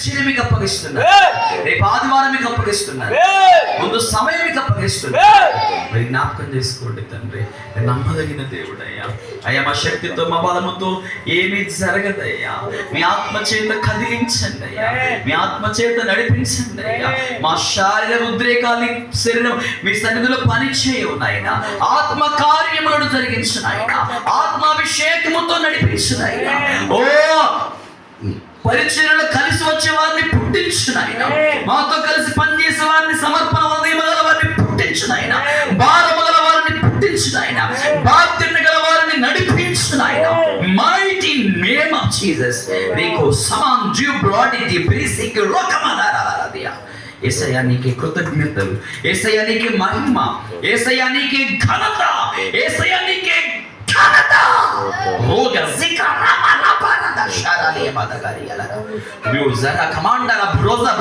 పరిచయం మీకు అప్పగిస్తున్నారు. రేపు ఆదివారం మీకు అప్పగిస్తున్నారు. ముందు సమయం మీకు అప్పగిస్తున్నారు. మరి జ్ఞాపకం చేసుకోండి తండ్రి. నమ్మదగిన దేవుడయ్యా. అయ్యా మా శక్తితో మా బలముతో ఏమీ జరగదయ్యా. మీ ఆత్మ చేత కదిలించండి అయ్యా. మీ ఆత్మ చేత నడిపించండి అయ్యా. మా శారీర ఉద్రేకాలు శరీరం మీ సన్నిధిలో పని చేయవు నాయన. ఆత్మ కార్యములను జరిగించు నాయన. ఆత్మాభిషేకముతో నడిపించు నాయన. ఓ పరిచయలో కలిసి వచ్చే వారిని పుట్టించు నాయన మాతో కలిసి పనిచేసే వారిని సమర్పణ హృదయం గల వారిని పుట్టించు నాయన భారము గల వారిని పుట్టించు నాయన బాధ్యత గల వారిని నడిపించు నాయన మైటీ నేమ్ ఆఫ్ జీసస్ నీకు సమాన్. జీవ్ బ్రాడీ ది బేసిక్ లోకమాదారాలదియా ఏసయ్యా నీకే కృతజ్ఞతలు. ఏసయ్యా నీకే మహిమ. ఏసయ్యా నీకే ఘనత. ఏసయ్యా ndani ya madhari ya lako. Biuza na kamanda la broza